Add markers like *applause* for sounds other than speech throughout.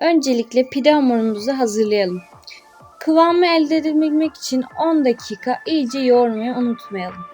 Öncelikle pide hamurumuzu hazırlayalım. Kıvamı elde edebilmek için 10 dakika iyice yoğurmayı unutmayalım.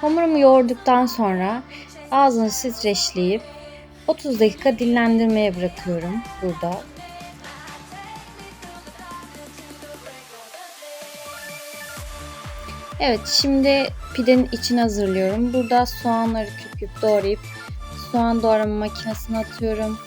Hamurumu yoğurduktan sonra ağzını streçleyip 30 dakika dinlendirmeye bırakıyorum burada. Evet şimdi pidenin içini hazırlıyorum. Burada soğanları küp küp doğrayıp soğan doğrama makinesine atıyorum.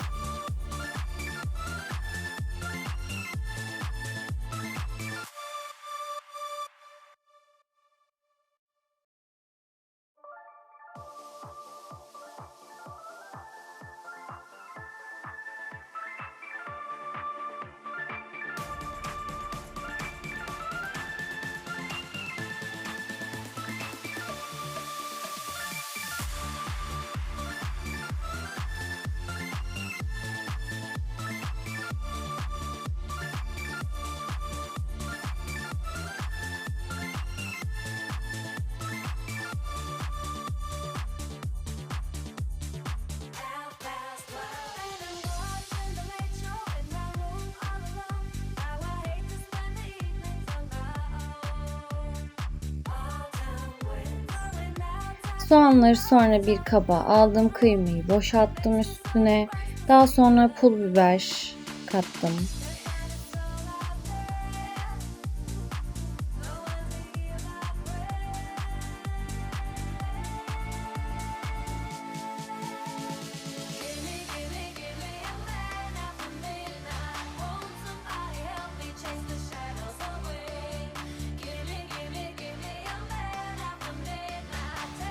Soğanları sonra bir kaba aldım. Kıymayı boşalttım üstüne. Daha sonra pul biber kattım.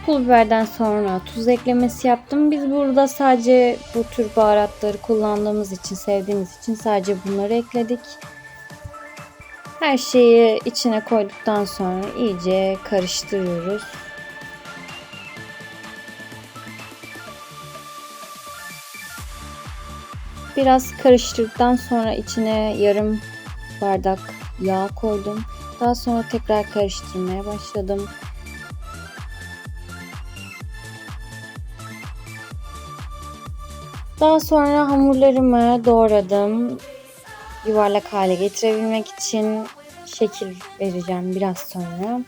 Pul biberden sonra tuz eklemesi yaptım. Biz burada sadece bu tür baharatları kullandığımız için, sevdiğimiz için sadece bunları ekledik. Her şeyi içine koyduktan sonra iyice karıştırıyoruz. Biraz karıştırdıktan sonra içine yarım bardak yağ koydum. Daha sonra tekrar karıştırmaya başladım. Daha sonra hamurlarımı doğradım. Yuvarlak hale getirebilmek için şekil vereceğim biraz sonra.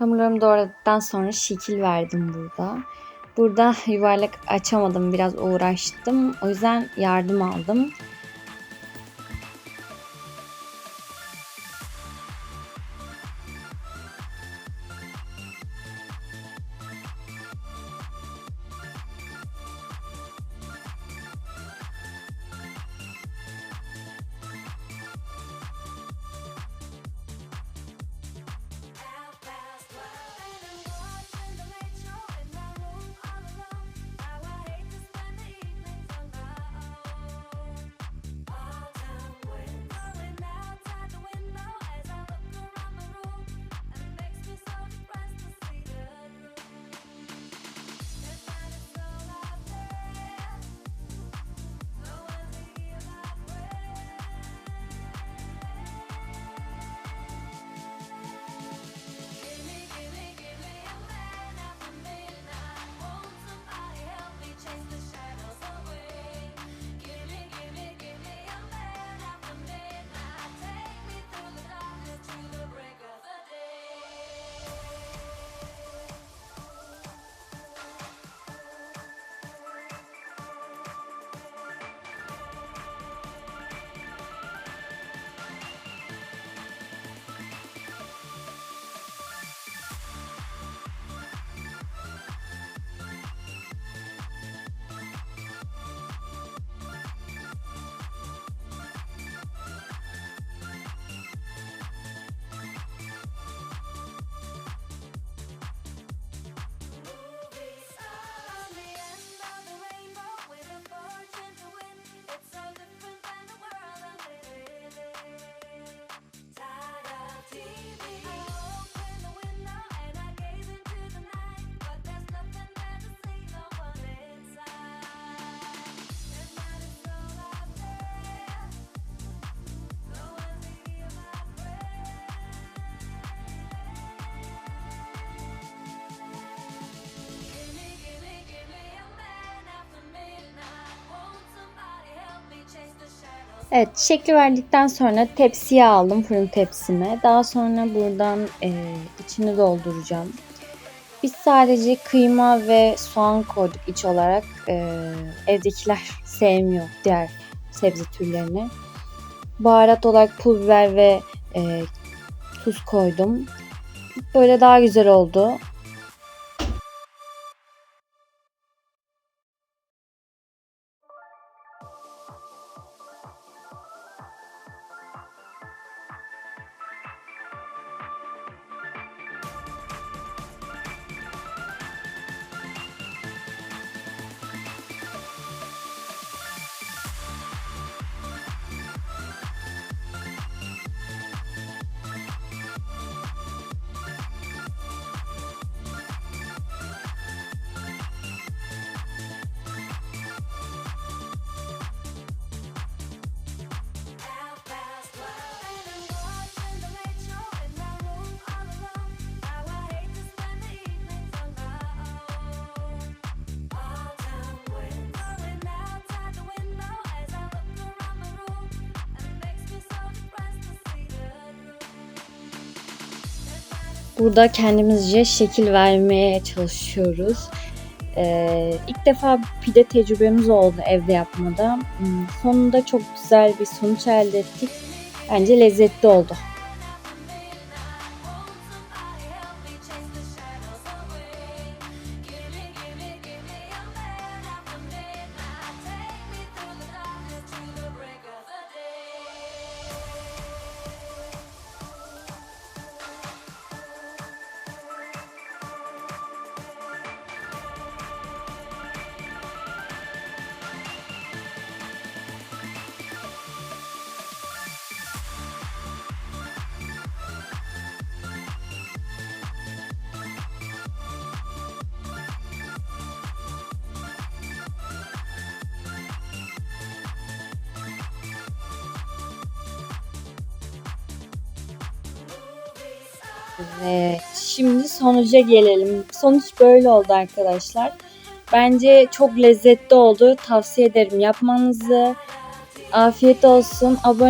Hamurlarımı doğradıktan sonra şekil verdim burada. Burada *laughs* yuvarlak açamadım. Biraz uğraştım. O yüzden yardım aldım. Evet, şekli verdikten sonra tepsiye aldım fırın tepsime. Daha sonra buradan e, içini dolduracağım. Biz sadece kıyma ve soğan koyduk iç olarak. E, evdekiler *laughs* sevmiyor diğer sebze türlerini. Baharat olarak pul biber ve e, tuz koydum. Böyle daha güzel oldu. Burada kendimizce şekil vermeye çalışıyoruz. Ee, ilk defa pide tecrübemiz oldu evde yapmada. Hmm, Sonunda çok güzel bir sonuç elde ettik. Bence lezzetli oldu. Evet, şimdi sonuca gelelim. Sonuç böyle oldu arkadaşlar. Bence çok lezzetli oldu. Tavsiye ederim yapmanızı. Afiyet olsun. Abone